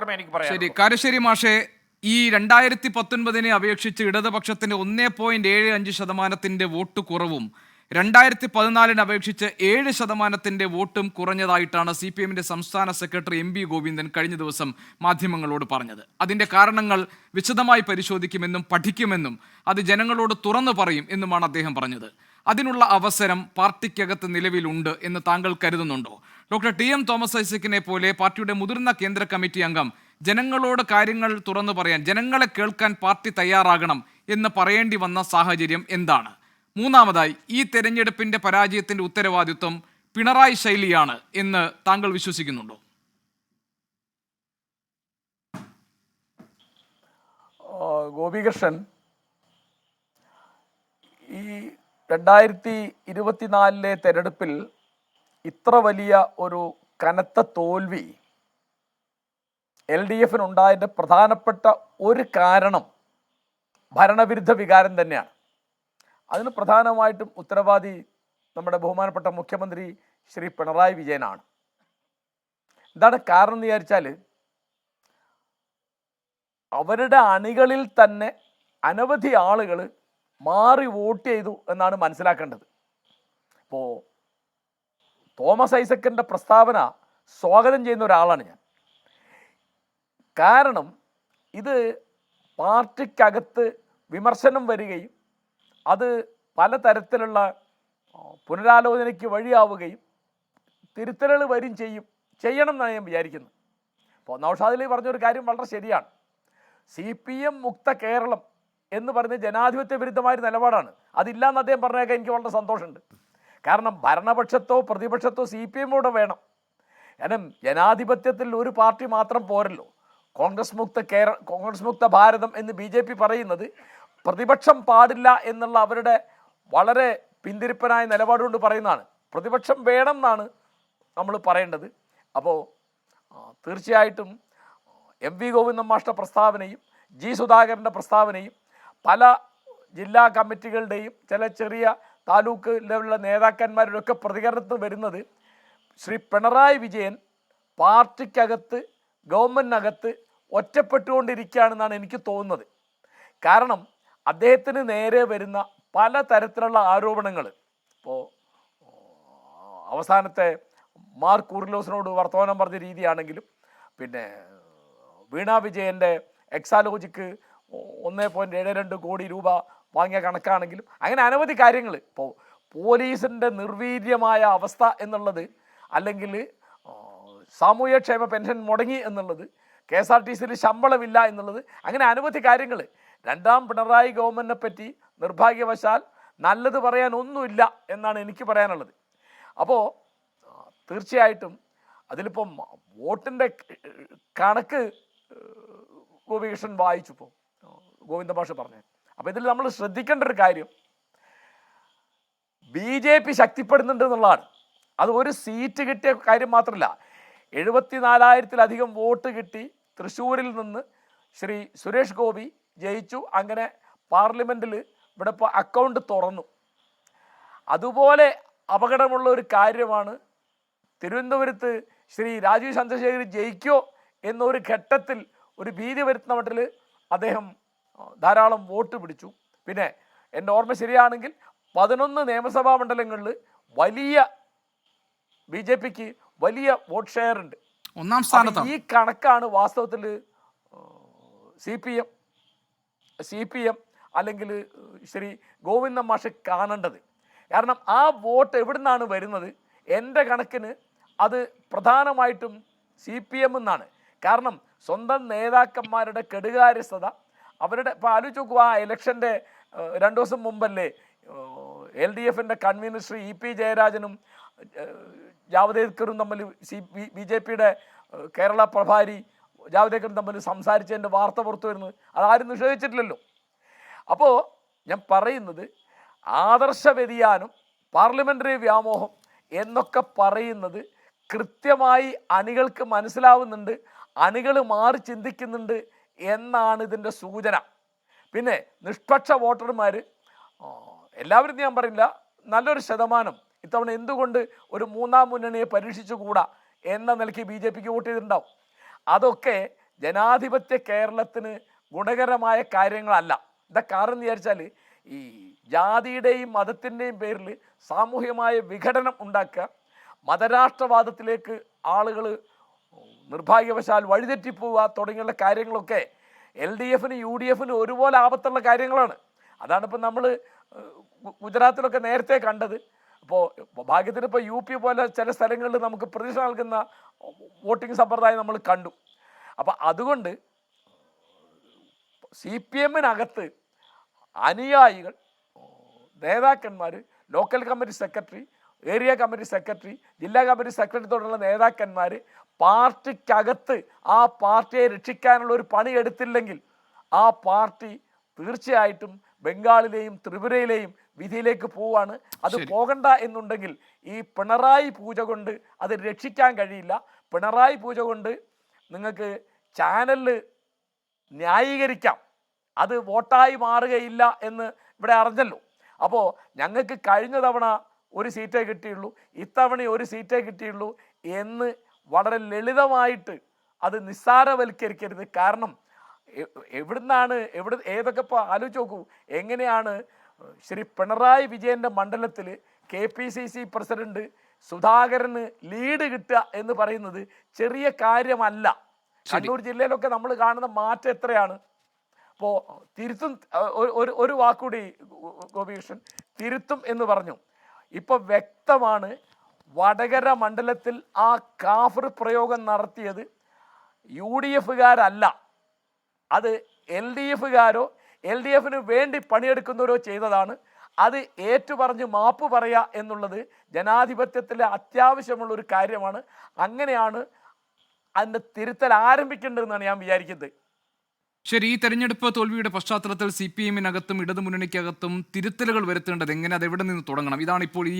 മാത്രമേ എനിക്ക് പറയാം ശരി കാരശ്ശേരി മാഷെ ഈ രണ്ടായിരത്തി പത്തൊൻപതിനെ അപേക്ഷിച്ച് ഇടതുപക്ഷത്തിന് ഒന്നേ പോയിന്റ് ഏഴ് അഞ്ച് ശതമാനത്തിന്റെ വോട്ട് കുറവും രണ്ടായിരത്തി പതിനാലിന് അപേക്ഷിച്ച് ഏഴ് ശതമാനത്തിന്റെ വോട്ടും കുറഞ്ഞതായിട്ടാണ് സി പി എമ്മിന്റെ സംസ്ഥാന സെക്രട്ടറി എം ബി ഗോവിന്ദൻ കഴിഞ്ഞ ദിവസം മാധ്യമങ്ങളോട് പറഞ്ഞത്. അതിന്റെ കാരണങ്ങൾ വിശദമായി പരിശോധിക്കുമെന്നും പഠിക്കുമെന്നും അത് ജനങ്ങളോട് തുറന്നു പറയും എന്നുമാണ് അദ്ദേഹം പറഞ്ഞത്. അതിനുള്ള അവസരം പാർട്ടിക്കകത്ത് നിലവിലുണ്ട് എന്ന് താങ്കൾ കരുതുന്നുണ്ടോ? ഡോക്ടർ ടി എം തോമസ് ഐസക്കിനെ പോലെ പാർട്ടിയുടെ മുതിർന്ന കേന്ദ്ര കമ്മിറ്റി അംഗം ജനങ്ങളോട് കാര്യങ്ങൾ തുറന്നു പറയാൻ ജനങ്ങളെ കേൾക്കാൻ പാർട്ടി തയ്യാറാകണം എന്ന് പറയേണ്ടി വന്ന സാഹചര്യം എന്താണ്? മൂന്നാമതായി ഈ തെരഞ്ഞെടുപ്പിന്റെ പരാജയത്തിന്റെ ഉത്തരവാദിത്വം പിണറായി ശൈലിയാണ് എന്ന് താങ്കൾ വിശ്വസിക്കുന്നുണ്ടോ? ഗോപികൃഷ്ണൻ ഈ രണ്ടായിരത്തി ഇരുപത്തിനാലിലെ തെരഞ്ഞെടുപ്പിൽ ഇത്ര വലിയ ഒരു കനത്ത തോൽവി എൽ ഡി എഫിന് ഉണ്ടായതിന്റെ പ്രധാനപ്പെട്ട ഒരു കാരണം ഭരണവിരുദ്ധ വികാരം തന്നെയാണ്. അതിന് പ്രധാനമായിട്ടും ഉത്തരവാദി നമ്മുടെ ബഹുമാനപ്പെട്ട മുഖ്യമന്ത്രി ശ്രീ പിണറായി വിജയനാണ്. എന്താണ് കാരണം എന്ന് വിചാരിച്ചാൽ അവരുടെ അണികളിൽ തന്നെ അനവധി ആളുകൾ മാറി വോട്ട് ചെയ്തു എന്നാണ് മനസ്സിലാക്കേണ്ടത്. ഇപ്പോൾ തോമസ് ഐസക്കിന്റെ പ്രസ്താവന സ്വാഗതം ചെയ്യുന്ന ഒരാളാണ് ഞാൻ. കാരണം ഇത് പാർട്ടിക്കകത്ത് വിമർശനം വരികയും അത് പലതരത്തിലുള്ള പുനരാലോചനയ്ക്ക് വഴിയാവുകയും തിരുത്തലുകൾ വരും ചെയ്യും ചെയ്യണം എന്നാണ് ഞാൻ വിചാരിക്കുന്നത്. അപ്പോൾ നൌഷാദിലി പറഞ്ഞൊരു കാര്യം വളരെ ശരിയാണ്. സി പി എം മുക്ത കേരളം എന്ന് പറയുന്നത് ജനാധിപത്യ വിരുദ്ധമായ നിലപാടാണ്. അതില്ലാന്ന് അദ്ദേഹം പറഞ്ഞേക്കാൻ എനിക്ക് വളരെ സന്തോഷമുണ്ട്. കാരണം ഭരണപക്ഷത്തോ പ്രതിപക്ഷത്തോ സി പി എം കൂടെ വേണം. കാരണം ജനാധിപത്യത്തിൽ ഒരു പാർട്ടി മാത്രം പോരല്ലോ. കോൺഗ്രസ് മുക്ത കേരള കോൺഗ്രസ് മുക്ത ഭാരതം എന്ന് ബി ജെ പി പറയുന്നത് പ്രതിപക്ഷം പാടില്ല എന്നുള്ള അവരുടെ വളരെ പിന്തിരിപ്പനായ നിലപാടുകൊണ്ട് പറയുന്നതാണ്. പ്രതിപക്ഷം വേണം എന്നാണ് നമ്മൾ പറയേണ്ടത്. അപ്പോൾ തീർച്ചയായിട്ടും എം വി ഗോവിന്ദൻ മാഷ്ട പ്രസ്താവനയും ജി സുധാകരന്റെ പ്രസ്താവനയും പല ജില്ലാ കമ്മിറ്റികളുടെയും ചില ചെറിയ താലൂക്ക് ലെവലിലുള്ള നേതാക്കന്മാരുടെ ഒക്കെ പ്രതികരണത്തിൽ വരുന്നത് ശ്രീ പിണറായി വിജയൻ പാർട്ടിക്കകത്ത് ഗവൺമെന്റിനകത്ത് ഒറ്റപ്പെട്ടുകൊണ്ടിരിക്കുകയാണെന്നാണ് എനിക്ക് തോന്നുന്നത്. കാരണം അദ്ദേഹത്തിന് നേരെ വരുന്ന പല തരത്തിലുള്ള ആരോപണങ്ങൾ ഇപ്പോൾ അവസാനത്തെ മാർ കൂറിലോസിനോട് വർത്തമാനം പറഞ്ഞ രീതിയാണെങ്കിലും പിന്നെ വീണാ വിജയന്റെ എക്സാലോജിക്ക് ഒന്നേ പോയിന്റ് ഏഴ് രണ്ട് കോടി രൂപ വാങ്ങിയ കണക്കാണെങ്കിലും അങ്ങനെ അനവധി കാര്യങ്ങൾ ഇപ്പോൾ പോലീസിന്റെ നിർവീര്യമായ അവസ്ഥ എന്നുള്ളത് അല്ലെങ്കിൽ സാമൂഹ്യക്ഷേമ പെൻഷൻ മുടങ്ങി എന്നുള്ളത് കെ എസ് ആർ ടി സിയിൽ ശമ്പളമില്ല എന്നുള്ളത് അങ്ങനെ അനവധി കാര്യങ്ങൾ രണ്ടാം പിണറായി ഗവൺമെന്റിനെ പറ്റി നിർഭാഗ്യവശാൽ നല്ലത് പറയാൻ ഒന്നുമില്ല എന്നാണ് എനിക്ക് പറയാനുള്ളത്. അപ്പോൾ തീർച്ചയായിട്ടും അതിലിപ്പം വോട്ടിന്റെ കണക്ക് ഗോപികൃഷ്ണൻ വായിച്ചു ഇപ്പോൾ ഗോവിന്ദ ഭാഷ പറഞ്ഞു അപ്പോൾ ഇതിൽ നമ്മൾ ശ്രദ്ധിക്കേണ്ട ഒരു കാര്യം. ബി ജെ പി ശക്തിപ്പെടുന്നുണ്ട് എന്നുള്ളതാണ്. അത് ഒരു സീറ്റ് കിട്ടിയ കാര്യം മാത്രമല്ല എഴുപത്തി നാലായിരത്തിലധികം വോട്ട് കിട്ടി തൃശ്ശൂരിൽ നിന്ന് ശ്രീ സുരേഷ് ഗോപി ജയിച്ചു. അങ്ങനെ പാർലമെന്റിൽ ഇവിടെ ഇപ്പോൾ അക്കൗണ്ട് തുറന്നു. അതുപോലെ അപകടമുള്ള ഒരു കാര്യമാണ് തിരുവനന്തപുരത്ത് ശ്രീ രാജീവ് ചന്ദ്രശേഖർ ജയിക്കോ എന്നൊരു ഘട്ടത്തിൽ ഒരു ഭീതി വരുത്തുന്ന മട്ടിൽ അദ്ദേഹം ധാരാളം വോട്ട് പിടിച്ചു. പിന്നെ എന്റെ ഓർമ്മ ശരിയാണെങ്കിൽ പതിനൊന്ന് നിയമസഭാ മണ്ഡലങ്ങളിൽ വലിയ ബി ജെ പിക്ക് വലിയ വോട്ട് ഷെയർ ഉണ്ട് ഒന്നാം സ്ഥാനത്ത് ഈ കണക്കാണ് വാസ്തവത്തിൽ C P M C P M അല്ലെങ്കിൽ ശ്രീ ഗോവിന്ദ മാഷ് കാണേണ്ടത്. കാരണം ആ വോട്ട് എവിടുന്നാണ് വരുന്നത്? എന്റെ കണക്കിന് അത് പ്രധാനമായിട്ടും സി പി എം എന്നാണ്. കാരണം സ്വന്തം നേതാക്കന്മാരുടെ കെടുകാര്യസ്ഥത അവരുടെ ഇപ്പോൾ ആലോചിച്ച് നോക്കുക ആ ഇലക്ഷന്റെ രണ്ടു ദിവസം മുമ്പല്ലേ എൽ ഡി എഫിന്റെ കൺവീനർ ശ്രീ ഇ പി ജയരാജനും ജാവദേക്കറും തമ്മിൽ സി ബി ജെ പിയുടെ കേരള പ്രഭാരി ജാവദേക്കറും തമ്മിൽ സംസാരിച്ചതിന്റെ വാർത്ത പുറത്തു വരുന്നത് അതാരും നിഷേധിച്ചിട്ടില്ലല്ലോ. അപ്പോൾ ഞാൻ പറയുന്നത് ആദർശ വ്യതിയാനം പാർലമെന്ററി വ്യാമോഹം എന്നൊക്കെ പറയുന്നത് കൃത്യമായി അണികൾക്ക് മനസ്സിലാവുന്നുണ്ട് അണികൾ മാറി ചിന്തിക്കുന്നുണ്ട് എന്നാണ് ഇതിന്റെ സൂചന. പിന്നെ നിഷ്പക്ഷ വോട്ടർമാർ എല്ലാവരും ഞാൻ പറയില്ല നല്ലൊരു ശതമാനം. ഇത്തവണ എന്തുകൊണ്ട് ഒരു മൂന്നാം മുന്നണിയെ പരീക്ഷിച്ചുകൂടാ എന്ന നിലയ്ക്ക് ബി ജെ പിക്ക് വോട്ട് ചെയ്തിട്ടുണ്ടാവും. അതൊക്കെ ജനാധിപത്യ കേരളത്തിന് ഗുണകരമായ കാര്യങ്ങളല്ല. എന്താ കാരണം വിചാരിച്ചാൽ ഈ ജാതിയുടെയും മതത്തിന്റെയും പേരിൽ സാമൂഹ്യമായ വിഘടനം ഉണ്ടാക്കുക മതരാഷ്ട്രവാദത്തിലേക്ക് ആളുകൾ നിർഭാഗ്യവശാൽ വഴിതെറ്റിപ്പോവുക തുടങ്ങിയുള്ള കാര്യങ്ങളൊക്കെ എൽ ഡി എഫിന് യു ഡി എഫിന് ഒരുപോലെ ആപത്തുള്ള കാര്യങ്ങളാണ്. അതാണ് ഇപ്പം നമ്മൾ ഗുജറാത്തിലൊക്കെ നേരത്തെ കണ്ടത്. അപ്പോൾ ഭാഗ്യത്തിന് ഇപ്പോൾ യു പി പോലെ ചില സ്ഥലങ്ങളിൽ നമുക്ക് പ്രതീക്ഷ നൽകുന്ന വോട്ടിംഗ് സമ്പ്രദായം നമ്മൾ കണ്ടു. അപ്പോൾ അതുകൊണ്ട് സി പി എമ്മിനകത്ത് അനുയായികൾ നേതാക്കന്മാർ local committee secretary area committee secretary ജില്ലാ കമ്മിറ്റി സെക്രട്ടറി തുടങ്ങിയുള്ള നേതാക്കന്മാർ പാർട്ടിക്കകത്ത് ആ പാർട്ടിയെ രക്ഷിക്കാനുള്ള ഒരു പണി എടുത്തില്ലെങ്കിൽ ആ പാർട്ടി തീർച്ചയായിട്ടും ബംഗാളിലെയും ത്രിപുരയിലെയും വിധിയിലേക്ക് പോവാണ്. അത് പോകണ്ട എന്നുണ്ടെങ്കിൽ ഈ പിണറായി പൂജ കൊണ്ട് അത് രക്ഷിക്കാൻ കഴിയില്ല. പിണറായി പൂജ കൊണ്ട് നിങ്ങൾക്ക് ചാനലിൽ ന്യായീകരിക്കാം. അത് വോട്ടായി മാറുകയില്ല എന്ന് ഇവിടെ അറിഞ്ഞല്ലോ. അപ്പോൾ ഞങ്ങൾക്ക് കഴിഞ്ഞ തവണ ഒരു സീറ്റേ കിട്ടിയുള്ളൂ ഇത്തവണ ഒരു സീറ്റേ കിട്ടിയുള്ളൂ എന്ന് വളരെ ലളിതമായിട്ട് അത് നിസ്സാരവൽക്കരിക്കരുത്. കാരണം എവിടുന്നാണ് എവിടെ ഏതൊക്കെ ഇപ്പോൾ ആലോചിച്ച് നോക്കൂ. എങ്ങനെയാണ് ശ്രീ പിണറായി വിജയന്റെ മണ്ഡലത്തിൽ K P C C president സുധാകരന് ലീഡ് കിട്ടുക എന്ന് പറയുന്നത് ചെറിയ കാര്യമല്ല. കണ്ണൂർ ജില്ലയിലൊക്കെ നമ്മൾ കാണുന്ന മാറ്റം എത്രയാണ്? അപ്പോൾ തിരുത്തും ഒരു ഒരു വാക്കുകൂടി ഗോപികൃഷ്ണൻ തിരുത്തും എന്ന് പറഞ്ഞു. ഇപ്പൊ വ്യക്തമാണ് വടകര മണ്ഡലത്തിൽ ആ കാഫർ പ്രയോഗം നടത്തിയത് യു ഡി എഫുകാരല്ല. അത് എൽ ഡി എഫുകാരോ എൽ ഡി എഫിന് വേണ്ടി പണിയെടുക്കുന്നവരോ ചെയ്തതാണ്. അത് ഏറ്റുപറഞ്ഞ് മാപ്പ് പറയുക എന്നുള്ളത് ജനാധിപത്യത്തിലെ അത്യാവശ്യമുള്ള ഒരു കാര്യമാണ്. അങ്ങനെയാണ് അതിന്റെ തിരുത്തൽ ആരംഭിക്കേണ്ടതെന്നാണ് ഞാൻ വിചാരിക്കുന്നത്. ശരി ഈ തെരഞ്ഞെടുപ്പ് തോൽവിയുടെ പശ്ചാത്തലത്തിൽ സി പി എമ്മിനകത്തും ഇടതുമുന്നണിക്കകത്തും തിരുത്തലുകൾ വരുത്തേണ്ടത് എങ്ങനെ? അത് എവിടെ നിന്ന് തുടങ്ങണം? ഇതാണ് ഇപ്പോൾ ഈ